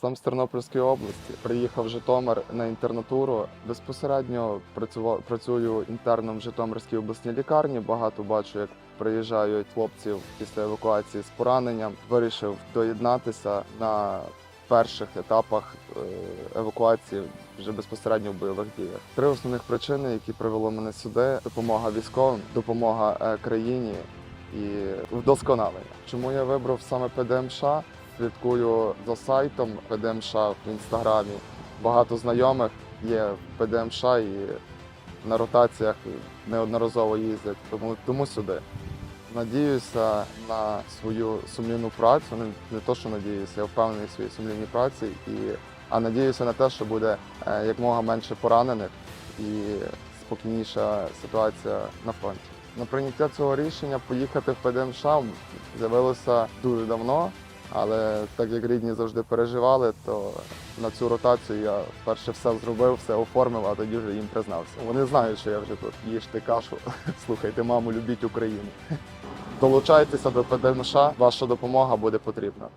Сам з Тернопільської області приїхав в Житомир на інтернатуру. Безпосередньо працював працюю інтерном в Житомирській обласній лікарні. Багато бачу, як приїжджають хлопців після евакуації з пораненням. Вирішив доєднатися на перших етапах е, евакуації вже безпосередньо в бойових діях. Три основних причини, які привело мене сюди: допомога військовим, допомога е, країні і вдосконалення. Чому я вибрав саме ПДМШ? Слідкую за сайтом ПДМШ в інстаграмі. Багато знайомих є в ПДМШ і на ротаціях неодноразово їздять, тому, тому сюди. Надіюся на свою сумлінну працю. Не, не то, що надіюся, я впевнений в своїй сумлінній праці, і, а надіюся на те, що буде е, якмога менше поранених і спокійніша ситуація на фронті. На прийняття цього рішення поїхати в ПДМШ з'явилося дуже давно, але так як рідні завжди переживали, то на цю ротацію я перше все зробив, все оформив, а тоді вже їм признався. Вони знають, що я вже тут їжте кашу, слухайте, маму, любіть Україну. Долучайтеся до ПДМШ, ваша допомога буде потрібна.